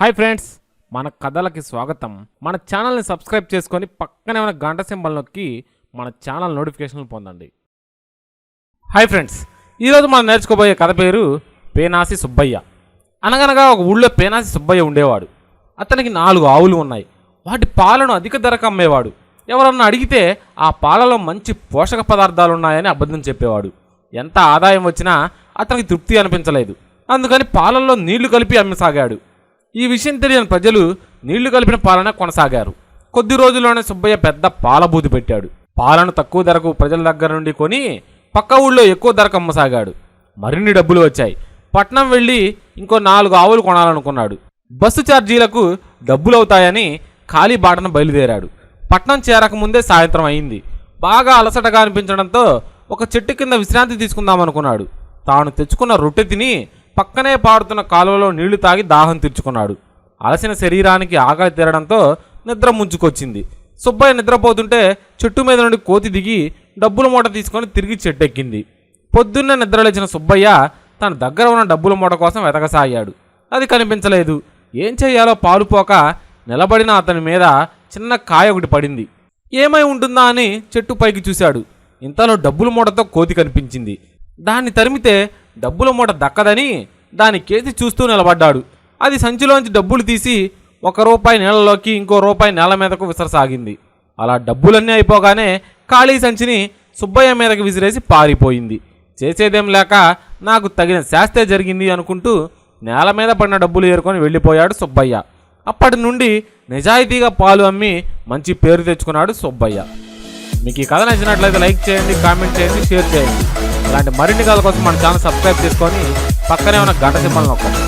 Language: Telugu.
హాయ్ ఫ్రెండ్స్ మన కథలకి స్వాగతం. మన ఛానల్ని సబ్స్క్రైబ్ చేసుకొని పక్కనే ఉన్న గంట సింబల్ నొక్కి మన ఛానల్ నోటిఫికేషన్లు పొందండి. హాయ్ ఫ్రెండ్స్ ఈరోజు మనం నేర్చుకోబోయే కథ పేరు పేనాసి సుబ్బయ్య. అనగనగా ఒక ఊళ్ళో పేనాసి సుబ్బయ్య ఉండేవాడు. అతనికి నాలుగు ఆవులు ఉన్నాయి. వాటి పాలను అధిక ధరకు అమ్మేవాడు. ఎవరన్నా అడిగితే ఆ పాలలో మంచి పోషక పదార్థాలు ఉన్నాయని అబద్ధం చెప్పేవాడు. ఎంత ఆదాయం వచ్చినా అతనికి తృప్తి అనిపించలేదు. అందుకని పాలల్లో నీళ్ళు కలిపి అమ్మసాగాడు. ఈ విషయం తెలియని ప్రజలు నీళ్ళు కలిపిన పాలన కొనసాగారు. కొద్ది రోజుల్లోనే సుబ్బయ్య పెద్ద పాలబూది పెట్టాడు. పాలను తక్కువ ధరకు ప్రజల దగ్గర నుండి కొని పక్క ఊళ్ళో ఎక్కువ ధరకు అమ్మసాగాడు. మరిన్ని డబ్బులు వచ్చాయి. పట్నం వెళ్ళి ఇంకో నాలుగు ఆవులు కొనాలనుకున్నాడు. బస్సు ఛార్జీలకు డబ్బులవుతాయని ఖాళీ బాటను బయలుదేరాడు. పట్నం చేరకముందే సాయంత్రం అయింది. బాగా అలసటగా అనిపించడంతో ఒక చెట్టు కింద విశ్రాంతి తీసుకుందామనుకున్నాడు. తాను తెచ్చుకున్న రొట్టె తిని పక్కనే పారుతున్న కాలువలో నీళ్ళు తాగి దాహం తీర్చుకున్నాడు. అలసిన శరీరానికి ఆకలి తీరడంతో నిద్ర ముంచుకొచ్చింది. సుబ్బయ్య నిద్రపోతుంటే చెట్టు మీద నుండి కోతి దిగి డబ్బుల మూట తీసుకొని తిరిగి చెట్టెక్కింది. పొద్దున్న నిద్రలేచిన సుబ్బయ్య తన దగ్గర ఉన్న డబ్బుల మూట కోసం వెతకసాగాడు. అది కనిపించలేదు. ఏం చేయాలో పాలుపోక నిలబడిన అతని మీద చిన్న కాయ ఒకటి పడింది. ఏమై ఉంటుందా అని చెట్టు పైకి చూశాడు. ఇంతలో డబ్బుల మూటతో కోతి కనిపించింది. దాన్ని తరిమితే డబ్బుల మూట దక్కదని దాని కేసి చూస్తూ నిలబడ్డాడు. అది సంచిలోంచి డబ్బులు తీసి ఒక రూపాయి నేలలోకి ఇంకో రూపాయి నేల మీదకు విసరసాగింది. అలా డబ్బులన్నీ అయిపోగానే ఖాళీ సంచిని సుబ్బయ్య మీదకి విసిరేసి పారిపోయింది. చేసేదేం లేక నాకు తగిన శాస్తే జరిగింది అనుకుంటూ నేల మీద పడిన డబ్బులు ఏరుకొని వెళ్ళిపోయాడు సుబ్బయ్య. అప్పటి నుండి నిజాయితీగా పాలు అమ్మి మంచి పేరు తెచ్చుకున్నాడు సుబ్బయ్య. మీకు ఈ కథ నచ్చినట్లయితే లైక్ చేయండి కామెంట్ చేయండి షేర్ చేయండి. ఇలాంటి మరిన్ని కథల కోసం మన ఛానల్ సబ్స్క్రైబ్ చేసుకొని పక్కనే ఉన్న గంట సింబల్ నొక్కండి.